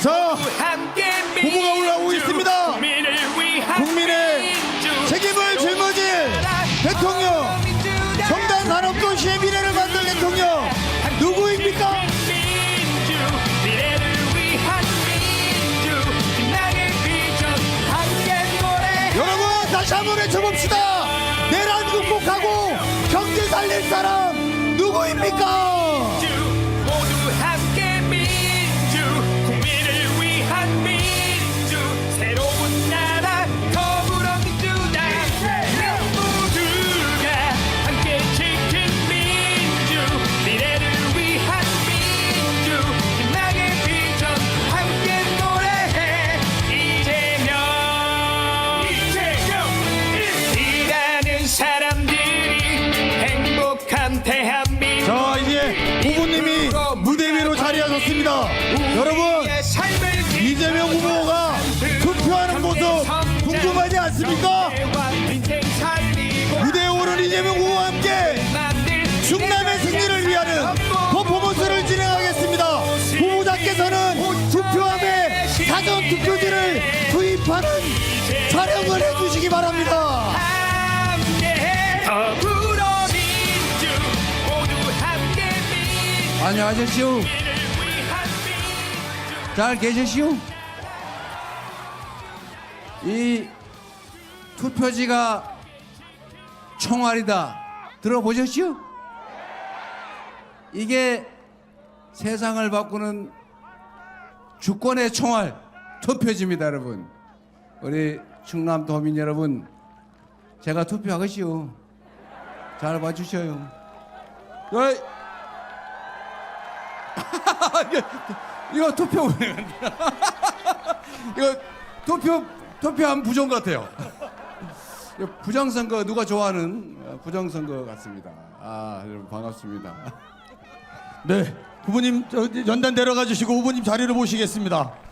자, 후보가 올라오고 있습니다. 국민의 책임을 짊어질 대통령, 청단 산업도시의 미래를 만들 대통령, 누구입니까? 여러분, 다시 한번 외쳐봅시다. 내란 극복하고 경제 살릴 사람 누구입니까? 대한민국 자 이제 후보님이 무대 위로 자리하셨습니다. 여러분 이재명 후보가 투표하는 모습 궁금하지 않습니까? 무대에 오른 이재명 후보와 함께 충남의 승리를 위하는 퍼포먼스를 진행하겠습니다. 후보자께서는 투표함에 사전 투표지를 투입하는 촬영을 해주시기 바랍니다. 안녕하십시오. 잘 계셨시오? 이 투표지가 총알이다. 들어보셨시오? 이게 세상을 바꾸는 주권의 총알 투표지입니다, 여러분. 우리 충남 도민 여러분, 제가 투표하겠시오. 잘 봐주셔요. 어이. 이거, 이거 투표 이거 투표 투표한 부정 같아요. 부정선거 누가 좋아하는 어, 부정선거 같습니다. 아 여러분 반갑습니다. 네, 후보님 저, 연단 내려가 주시고 후보님 자리로 모시겠습니다.